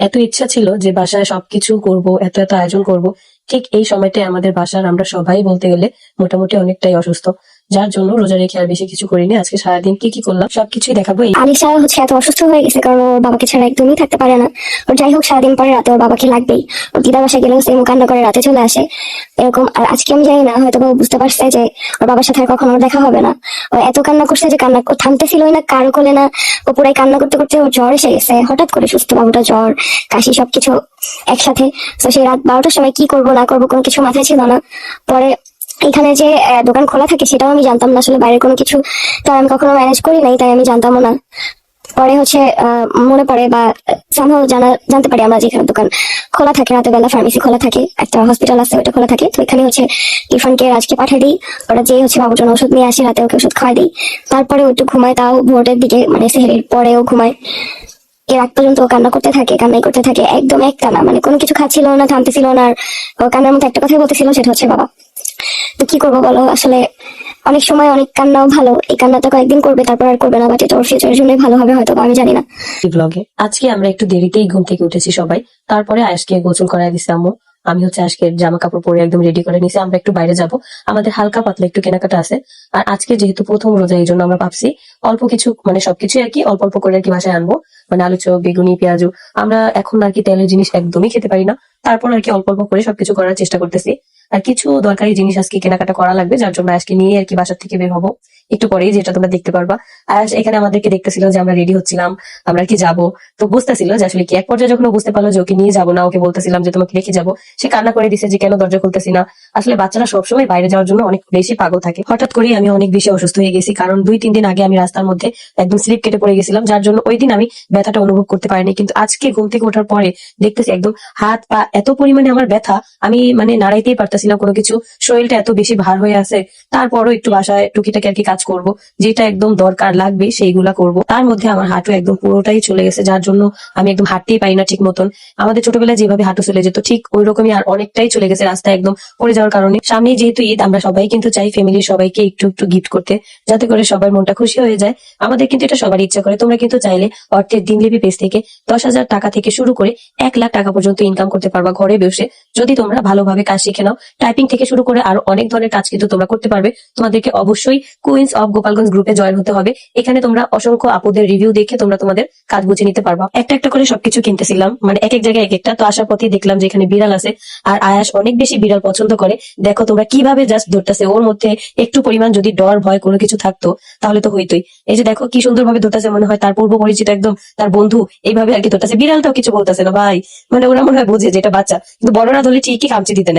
এত ইচ্ছা ছিল যে বাসায় সবকিছু করব, এত এত আয়োজন করব, ঠিক এই সময়টাই আমাদের বাসার আমরা সবাই বলতে গেলে মোটামুটি অনেকটাই অসুস্থ। যার জন্য রোজা রেখে আর বেশি কিছু করিনি, আজকে সারাদিন কি কি করলাম, সবকিছুই দেখাবো আলিশা হচ্ছে এত অসুস্থ হয়ে গেছে, কারণ ওর বাবাকে ছাড়া একদমই থাকতে পারে না। ওর যাই হোক, সারাদিন পরে রাতে ওর বাবাকে লাগবেই। ওর দিদা বাসায় গেলেও সেম কান্না করে রাতে চলে আসে, এরকম। আর আজকে আমি জানি না হয়তো বুঝতে পারছে যে ওর বাবার সাথে আর কখনো দেখা হবে না। ও এত কান্না করছে যে কান্না ও থামতেছিলই না, কারও কোলে না। ও পুরাই কান্না করতে করতে ওর জ্বর এসে গেছে, হঠাৎ করে সুস্থ বাবুটা জ্বর, কাশি সবকিছু একসাথে। তো সেই রাত বারোটার সময় কি করব, না করব কোনো কিছু মাথায় ছিল না। পরে এখানে যে দোকান খোলা থাকে সেটাও আমি জানতাম না। আসলে বাইরের কোনো কিছু তো আমি কখনো ম্যানেজ করি নাই, তাই আমি জানতামও না। পরে হচ্ছে মনে পড়ে বা জানা, জানতে পারি আমরা যেখানে দোকান খোলা থাকে, রাতের বেলা ফার্মেসি খোলা থাকে, একটা হসপিটাল আছে ওটা খোলা থাকে। তো এখানে হচ্ছে ইরফানকে আজকে পাঠিয়ে দিই, ওরা যে হচ্ছে বাবুর জন্য ওষুধ নিয়ে আসি, রাতে ওকে ওষুধ খাওয়াই দিই। তারপরে একটু ঘুমায়, তাও ভোরের দিকে মানে সেহেরির পরেও ঘুমায়। এর আগ পর্যন্ত ও কান্না করতে থাকে, কান্নাই করতে থাকে, একদম এক টানা মানে কোনো কিছু খাচ্ছিল না, থামতেছিল না, আর কান্নার মধ্যে একটা কথাই বলতেছিল, সেটা হচ্ছে বাবা। তো কি করব বলো? আসলে অনেক সময় অনেক কান্নাও ভালো। এই কান্নাটা কয়েকদিন করবে, তারপর আর করবে না বাট এটা ওর ফিউচারের জন্য ভালো হবে হয়তো আমি জানি না। ব্লগে আজকে আমরা একটু দেরিতেই ঘুম থেকে উঠেছি সবাই। তারপরে আজকে গোসল করাই দিছে আম্মু। আমি হচ্ছে আজকে জামা কাপড় পরে একদম রেডি করে নিছি, আমরা একটু বাইরে যাব। আমাদের হালকা পাতলা একটু কেনাকাটা আছে। আর আজকে যেহেতু প্রথম রোজা, এই জন্য আমরা ভাবছি অল্প কিছু মানে সবকিছু আর কি, অল্প অল্প করে আর কি বাসায় আনব। মানে আলু চপ, বেগুনি, পেঁয়াজু, আমরা এখন আর কি তেলের জিনিস একদমই খেতে পারি না। তারপর আর কি অল্প অল্প করে সবকিছু করার চেষ্টা করতেছি। আর কিছু দরকারি জিনিস আজকে কেনাকাটা করা লাগবে, যার জন্য আজকে নিয়ে আর কি বাসার থেকে বের হব। একটু পরেই যেটা তোমরা দেখতে পারবা। আর এখানে আমাদেরকে দেখতেছিল যে আমরা রেডি হচ্ছিলাম, আমরা কি যাব? তো বুঝতেছিল যে আসলে কি, এক পর্যায়ে যখন বুঝতে পারল যে ওকে নিয়ে যাব না, ওকে বলতেছিলাম যে তোমাকে রেখে যাব, সে কান্না করে দিছে যে কেন দরজা খুলতেছি না। আসলে বাচ্চারা সবসময় বাইরে যাওয়ার জন্য অনেক বেশি পাগল থাকে। হঠাৎ করেই আমি অনেক বেশি অসুস্থ হয়ে গেছি, কারণ দুই, তিন দিন আগে আমি রাস্তার মধ্যে একদম স্লিপ কেটে পড়ে গেছিলাম, যার জন্য ওই দিন আমি ব্যথাটা অনুভব করতে পারিনি। কিন্তু আজকে ঘুম থেকে ওঠার পরে দেখতেছি একদম হাত, পা এত পরিমাণে আমার ব্যথা, আমি মানে নাড়াইতেই পারতেছিলাম কোনো কিছু। শরীরটা এত বেশি ভার হয়ে আছে, তারপরও একটু বাসায় টুকিটাকি আর কি কাজ করব, যেটা একদম দরকার লাগবে, সেইগুলা করব। তার মধ্যে আমার হাঁটু একদম পুরোটাই চলে গেছে, যার জন্য আমি একদম হাঁটতেই পারি না ঠিক মতন। আমাদের ছোটবেলায় যেভাবে হাঁটু চলে যেত, ঠিক ওই রকমই আর অনেকটাই চলে গেছে রাস্তায় একদম পড়ে যাওয়ার কারণে। সামনে যেহেতু ঈদ, আমরা সবাই কিন্তু চাই ফ্যামিলির সবাইকে একটু একটু গিফট করতে, যাতে করে সবার মনটা খুশি হয়ে যায়। আমাদের কিন্তু এটা সবার ইচ্ছা করে, তোমরা কিন্তু চাইলে অর্থের দিনলিপি পেজ থেকে দশ হাজার টাকা থেকে শুরু করে এক লাখ টাকা পর্যন্ত ইনকাম করতে পারবা ঘরে বসে। যদি তোমরা ভালোভাবে কাজ শিখে নাও টাইপিং থেকে শুরু করে আরও অনেক ধরনের কাজ কিন্তু তোমরা করতে পারবে। তোমাদেরকে অবশ্যই কুইন্স অফ গোপালগঞ্জ গ্রুপে জয়েন হতে হবে। এখানে তোমরা অসংখ্য আপুদের রিভিউ দেখে তোমরা তোমাদের কাজ বুঝে নিতে পারবা। একটা একটা করে সবকিছু কিনতেছিলাম মানে এক এক জায়গায় এক একটা। তো আসার পথে দেখলাম যে এখানে বিড়াল আছে, আর আয়াস অনেক বেশি বিড়াল পছন্দ করে। দেখো তোমরা কীভাবে জাস্ট ধরতেছে, ওর মধ্যে একটু পরিমাণ যদি ডর, ভয় কোনো কিছু থাকতো, তাহলে তো হইতোই। এই যে দেখো কি সুন্দর ভাবে ধরতেছে মনে হয়, তার পূর্ব পরিচিত একদম তার বন্ধু, এইভাবে আর কি ধরতেছে। বিড়ালটাও কিছু বলতেছে না, ভাই। মানে ওরা মনে হয় বোঝে যে এটা বাচ্চা। কিন্তু বড়রা ধরলে ঠিকই খামচি দিতে